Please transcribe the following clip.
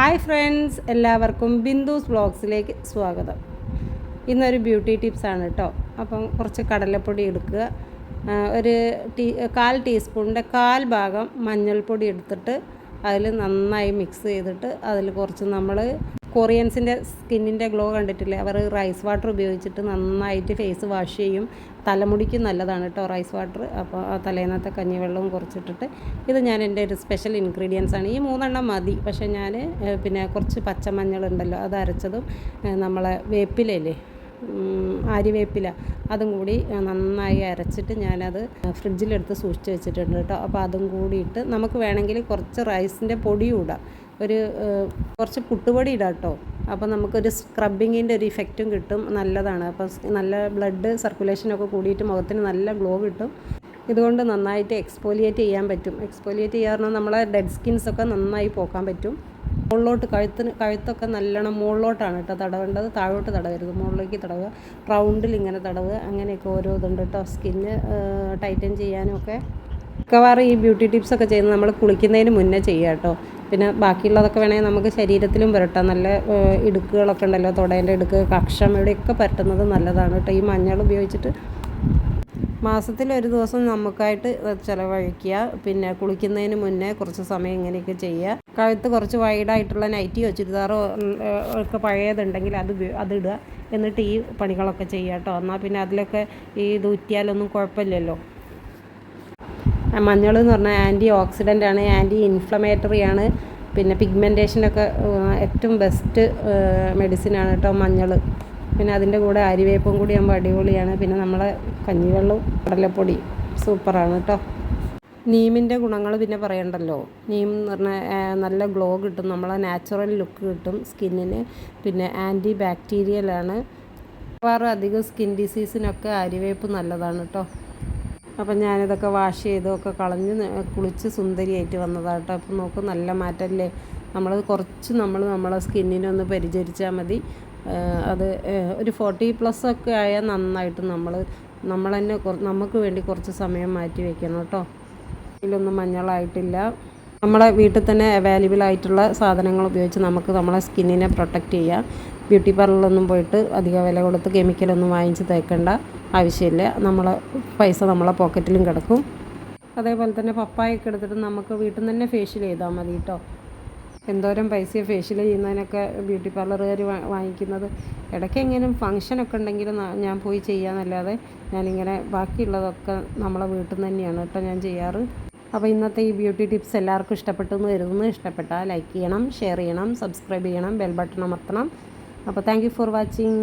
Hi friends എല്ലാവർക്കും ബിന്ദുസ് ബ്ലോഗ്സിലേക്ക് സ്വാഗതം. ഇന്നൊരു ബ്യൂട്ടി ടിപ്സാണ് കേട്ടോ അപ്പം കുറച്ച് കടലപ്പൊടി എടുക്കുക. ഒരു ടീ കാൽ ടീസ്പൂണിന്റെ കാൽ ഭാഗം മഞ്ഞൾപ്പൊടി എടുത്തിട്ട് അതിൽ നന്നായി മിക്സ് ചെയ്തിട്ട് അതിൽ കുറച്ച് നമ്മൾ കൊറിയൻസിന്റെ സ്കിന്നിന്റെ ഗ്ലോ കണ്ടിട്ടില്ലേ? അവർ റൈസ് വാട്ടർ ഉപയോഗിച്ചിട്ട് നന്നായിട്ട് ഫേസ് വാഷ് ചെയ്യും. തലമുടിക്ക് നല്ലതാണ് കേട്ടോ റൈസ് വാട്ടർ. അപ്പോൾ തലേന്നത്തെ കഞ്ഞിവെള്ളവും കുറച്ചിട്ടിട്ട് ഇത് ഞാൻ എന്റെ ഒരു സ്പെഷ്യൽ ഇൻഗ്രീഡിയൻസ് ആണ്. ഈ മൂന്നെണ്ണം മതി. പക്ഷേ ഞാൻ പിന്നെ കുറച്ച് പച്ചമഞ്ഞളുണ്ടല്ലോ അത് അരച്ചതും നമ്മളെ വേപ്പിലയില്ലേ? ആര്യവേപ്പില അതും കൂടി നന്നായി അരച്ചിട്ട് ഞാനത് ഫ്രിഡ്ജിലെടുത്ത് സൂക്ഷിച്ച് വെച്ചിട്ടുണ്ട് കേട്ടോ. അപ്പോൾ അതും കൂടി ഇട്ട് നമുക്ക് വേണമെങ്കിൽ കുറച്ച് റൈസിന്റെ പൊടിയും ഇടാം. ഒരു കുറച്ച് പുട്ടുപൊടി ഇടാം കേട്ടോ. അപ്പോൾ നമുക്കൊരു സ്ക്രബിങ്ങിന്റെ ഒരു ഇഫക്റ്റും കിട്ടും. നല്ലതാണ്. അപ്പോൾ നല്ല ബ്ലഡ് സർക്കുലേഷനൊക്കെ കൂടിയിട്ട് മുഖത്തിന് നല്ല ഗ്ലോ കിട്ടും. ഇതുകൊണ്ട് നന്നായിട്ട് എക്സ്പോലിയേറ്റ് ചെയ്യാൻ പറ്റും. എക്സ്പോലിയേറ്റ് ചെയ്യാറുണ്ട് നമ്മളെ ഡെഡ് സ്കിൻസൊക്കെ നന്നായി പോക്കാൻ പറ്റും. മുകളിലോട്ട് കഴുത്തിന് കഴുത്തൊക്കെ നല്ലോണം മുകളിലോട്ടാണ് കേട്ടോ തടവേണ്ടത്. താഴോട്ട് തടവരുത്. മുകളിലേക്ക് തടവുക. റൗണ്ടിൽ ഇങ്ങനെ തടവുക. അങ്ങനെയൊക്കെ ഓരോ ഇതുണ്ട് കേട്ടോ. സ്കിന്ന് ടൈറ്റൻ ചെയ്യാനൊക്കെ മിക്കവാറും ഈ ബ്യൂട്ടി ടിപ്സ് ഒക്കെ ചെയ്യുന്നത് നമ്മൾ കുളിക്കുന്നതിന് മുന്നേ ചെയ്യുക കേട്ടോ. പിന്നെ ബാക്കിയുള്ളതൊക്കെ വേണമെങ്കിൽ നമുക്ക് ശരീരത്തിലും പുരട്ടാം നല്ല ഇടുക്കുകളൊക്കെ ഉണ്ടല്ലോ. തുടേന്റെ ഇടുക്ക് കക്ഷം ഇവിടെയൊക്കെ പരട്ടുന്നത് നല്ലതാണ് കേട്ടോ. ഈ മഞ്ഞൾ ഉപയോഗിച്ചിട്ട് മാസത്തിൽ ഒരു ദിവസം നമുക്കായിട്ട് ചിലവഴിക്കുക. പിന്നെ കുളിക്കുന്നതിന് മുന്നേ കുറച്ച് സമയം ഇങ്ങനെയൊക്കെ ചെയ്യുക. കഴുത്ത് കുറച്ച് വൈഡായിട്ടുള്ള നൈറ്റിയോ ചുരിദാറോ ഒക്കെ പഴയതുണ്ടെങ്കിൽ അത് അതിടുക എന്നിട്ട് ഈ പണികളൊക്കെ ചെയ്യുക കേട്ടോ. എന്നാൽ പിന്നെ അതിലൊക്കെ ഈ ഇത് ഉറ്റിയാലൊന്നും കുഴപ്പമില്ലല്ലോ. മഞ്ഞൾ എന്ന് പറഞ്ഞാൽ ആന്റി ഓക്സിഡന്റ് ആണ് ആന്റി ഇൻഫ്ലമേറ്ററി ആണ്. പിന്നെ പിഗ്മെന്റേഷനൊക്കെ ഏറ്റവും ബെസ്റ്റ് മെഡിസിനാണ് കേട്ടോ മഞ്ഞൾ. പിന്നെ അതിന്റെ കൂടെ അരിവേപ്പും കൂടി ആകുമ്പോൾ അടിപൊളിയാണ്. പിന്നെ നമ്മളെ കഞ്ഞിവെള്ളവും കടലപ്പൊടി സൂപ്പറാണ് കേട്ടോ. നീമിന്റെ ഗുണങ്ങൾ പിന്നെ പറയണ്ടല്ലോ. നീം എന്ന് പറഞ്ഞാൽ നല്ല ഗ്ലോ കിട്ടും. നമ്മളെ നാച്ചുറൽ ലുക്ക് കിട്ടും സ്കിന്നിന്. പിന്നെ ആന്റി ബാക്ടീരിയലാണ് വേറെ അധികം സ്കിൻ ഡിസീസിനൊക്കെ അരിവേപ്പ് നല്ലതാണ് കേട്ടോ അപ്പം ഞാനിതൊക്കെ വാഷ് ചെയ്തൊക്കെ കളഞ്ഞ് കുളിച്ച് സുന്ദരിയായിട്ട് വന്നതാണ് കേട്ടോ അപ്പം നോക്ക് നല്ല മാറ്റമല്ലേ നമ്മൾ കുറച്ച് നമ്മൾ നമ്മളെ സ്കിന്നിനൊന്ന് പരിചരിച്ചാൽ മതി. അത് ഒരു ഫോർട്ടി പ്ലസ് ഒക്കെ ആയാൽ നന്നായിട്ട് നമ്മൾ നമ്മൾ തന്നെ നമുക്ക് വേണ്ടി കുറച്ച് സമയം മാറ്റി വയ്ക്കണം കേട്ടോ ഇതിലൊന്നും മഞ്ഞളായിട്ടില്ല. നമ്മളെ വീട്ടിൽ തന്നെ അവൈലബിൾ ആയിട്ടുള്ള സാധനങ്ങൾ ഉപയോഗിച്ച് നമുക്ക് നമ്മളെ സ്കിന്നിനെ പ്രൊട്ടക്റ്റ് ചെയ്യാം. ബ്യൂട്ടി പാർലറിലൊന്നും പോയിട്ട് അധിക വില കൊടുത്ത് കെമിക്കലൊന്നും വാങ്ങിച്ച് തേക്കേണ്ട ആവശ്യമില്ല. നമ്മളെ പൈസ നമ്മളെ പോക്കറ്റിലും കിടക്കും. അതേപോലെ തന്നെ പപ്പായൊക്കെ എടുത്തിട്ട് നമുക്ക് വീട്ടിൽ നിന്ന് തന്നെ ഫേഷ്യൽ ചെയ്താൽ മതി കേട്ടോ എന്തോരം പൈസ ഫേഷ്യൽ ചെയ്യുന്നതിനൊക്കെ ബ്യൂട്ടി പാർലറുകാർ വാങ്ങിക്കുന്നത്. ഇടയ്ക്ക് എങ്ങനെയും ഫങ്ഷനൊക്കെ ഉണ്ടെങ്കിൽ ഞാൻ പോയി ചെയ്യാമെന്നല്ലാതെ ഞാനിങ്ങനെ ബാക്കിയുള്ളതൊക്കെ നമ്മളെ വീട്ടിൽ നിന്ന് തന്നെയാണ് കേട്ടോ ഞാൻ ചെയ്യാറ്. അപ്പോൾ ഇന്നത്തെ ഈ ബ്യൂട്ടി ടിപ്സ് എല്ലാവർക്കും ഇഷ്ടപ്പെട്ടു എന്ന് കരുതുന്നു. ഇഷ്ടപ്പെട്ടാൽ ലൈക്ക് ചെയ്യണം ഷെയർ ചെയ്യണം സബ്സ്ക്രൈബ് ചെയ്യണം ബെൽ ബട്ടൺ അമർത്തണം. അപ്പോൾ താങ്ക് ഫോർ വാച്ചിങ്